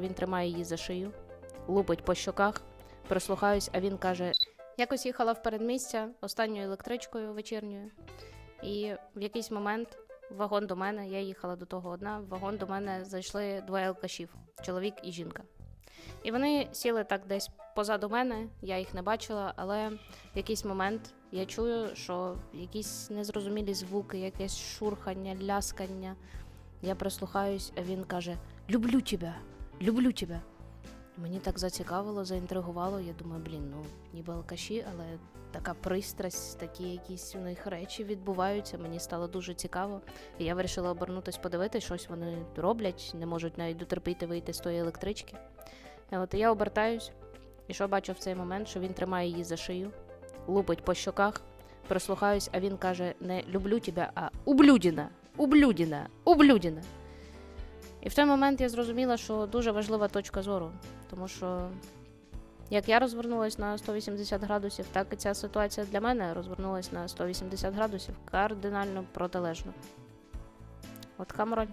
Він тримає її за шию, лупить по щоках, прислухаюсь, а він каже: якось їхала в передмістя останньою електричкою вечірньою, і в якийсь момент вагон до мене, я їхала до того одна, в вагон до мене зайшли двоє алкашів, чоловік і жінка. І вони сіли так десь позаду мене, я їх не бачила, але в якийсь момент я чую, що якісь незрозумілі звуки, якесь шурхання, ляскання. Я прислухаюсь, а він каже: Люблю тебе, люблю тебе. Мені так зацікавило, заінтригувало. Я думаю, блін, ну ніби алкаші, але така пристрасть, такі якісь у них речі відбуваються. Мені стало дуже цікаво. І я вирішила обернутись, подивитись, щось вони роблять, не можуть навіть дотерпіти вийти з тої електрички. От я обертаюсь, і що бачу в цей момент, що він тримає її за шию, лупить по щоках, прислухаюсь, а він каже: не люблю тебе, а ублюдіна, ублюдіна, ублюдіна. І в той момент я зрозуміла, що дуже важлива точка зору, тому що як я розвернулася на 180 градусів, так і ця ситуація для мене розвернулася на 180 градусів кардинально протилежно. От камера